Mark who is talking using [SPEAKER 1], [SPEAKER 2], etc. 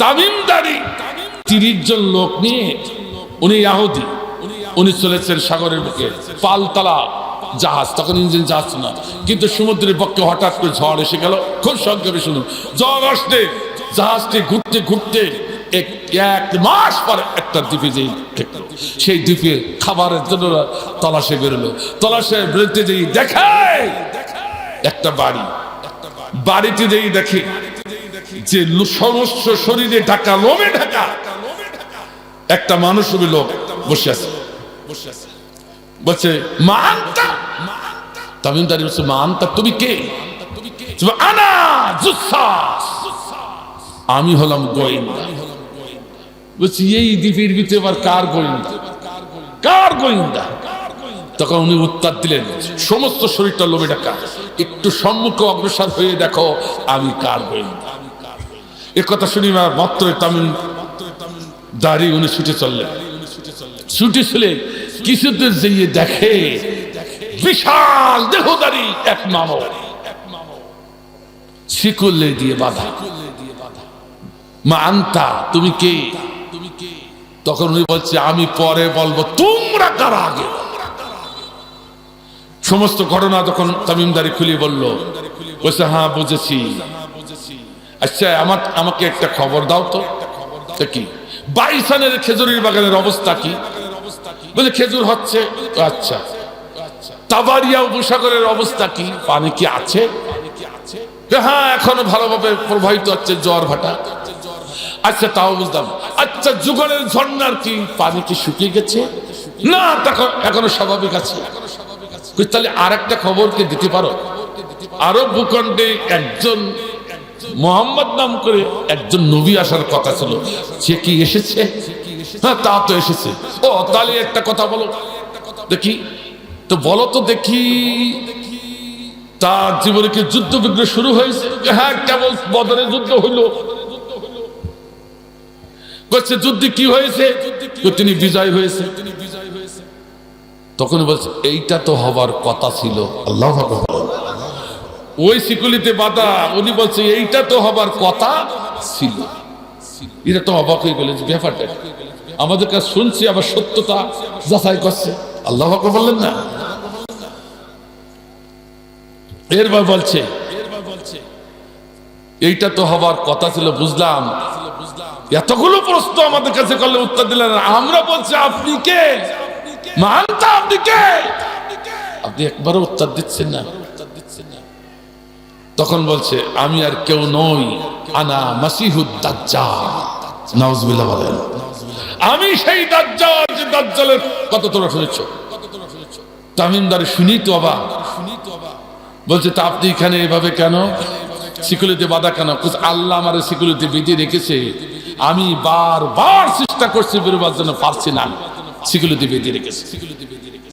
[SPEAKER 1] তামিমদারি। তিরিশ জন লোক নিয়ে উনি ইয়াহুদি, উনি চলেছেন সাগরের বুকে পালতলা জাহাজ, তখন ইঞ্জিন জাহাজ না। কিন্তু সমুদ্রের পক্ষে হঠাৎ করে ঝড় এসে গেল, খুব সংক্ষেপে শুনুন। ঝড় আসতে, জাহাজটি ঘুরতে ঘুরতে এক এক মাস পর একটা দ্বীপে যেই ঠেকলো। সেই দ্বীপে খাবারের জন্য তলাশে বেরোলো। তলাশে বেরোতে যেই দেখায় একটা বাড়ি। বাড়িতে যেই দেখে যে সমস্ত শরীরে ঢাকা, লোমে ঢাকা। একটা মানুষ হবে লোক, বসে আছে। বলছে, মা আন্তা? তামিমদারি বলছে, মা আন্তা, তুমি কে? আমি হলাম বলছি, এই দ্বীপের ভিতরে আবার কার গোয়েন্দা? কার গোয়েন্দা? তখন উনি উত্তর দিলেন, সমস্ত শরীরটা লোভে ডাকা একটু সম্মুখে অগ্রসর হয়ে দেখো, আমি কার গোয়েন্দা? এ কথা শুনি মাত্র তামিল দাড়ি উনি ছুটে চললেন। ছুটে চলে কিছুতে যেয়ে দেখে বিশাল এক শিকলে দিয়ে বাধা। মা, আন্তা, তুমি কে? তখন উনি বলছে, আমি পরে বলব, তোমরা কারা আগে? সমস্ত ঘটনা যখন তামিমদারি খুলে বলল, বলছে হ্যাঁ বুঝেছি। আচ্ছা আমার, আমাকে একটা খবর দাও তো। কি? বাইসানের খেজুরির বাগানের অবস্থা কি? বলে, খেজুর হচ্ছে। আচ্ছা। তাবারিয়া উপসাগরের অবস্থা কি? পানি কি আছে? হ্যাঁ এখনও ভালোভাবে প্রবাহিত হচ্ছে জ্বর ভাটা। আচ্ছা তাও বুঝলাম। আচ্ছা যুগলের ঝর্ণার কি পানি কি শুকিয়ে গেছে? না এখনও স্বাভাবিক আছে। তাহলে আর একটা খবরকে দিতে পারো? আরও ভূখণ্ডে একজন মোহাম্মদ নাম করে একজন নবী আসার কথা ছিল। সে কি এসেছে? হ্যাঁ তা তো এসেছে। ও, তাহলে একটা কথা বলো। দেখি। তো বলো তো দেখি। তার জীবনে কি যুদ্ধ বিগ্রহ শুরু হয়েছে? হ্যাঁ কেবল বদরে যুদ্ধ হইল। বলছে, যুদ্ধে কি হয়েছে? তিনি বিজয় হয়েছে। তখন বলছে, এইটা তো হবার কথা ছিল। আল্লাহ। ওই শিকুলিতে বাধা। উনি বলছে, এইটা তো হবার কথা ছিল। এটা তো অবাক হয়ে গেল ব্যাপারটা। আমাদের কাছে শুনছি, আবার সত্যতা যাচাই করছে। আল্লাহ বললেন না? এরবার বলছে, এইটা তো হবার কথা ছিল, বুঝলাম। এতগুলো প্রশ্ন আমাদের কাছে করলে উত্তর দিলেন। আমরা বলছি, আপনি কে? মানতা আপনি কে? আপনি একবারও উত্তর দিচ্ছেন না। তখন বলছে, আমি আর কেউ নই, আনা মাসিহুদ দাজ্জাল। নাউজুবিল্লাহ বলেন, আমি সেই দাজ্জালের কত তোরা শুনেছ। তামিমদারে শুনি তো অবাক। বলছে, তা আপনি এখানে এভাবে কেন? সিকিউরিটি বাধা কেন? আল্লাহ আমার সিকিউরিটি বেঁধে রেখেছে। আমি বারবার চেষ্টা করছি বেরোবার জন্য, পারছি না সিকিউরিটি বেঁধে রেখেছে।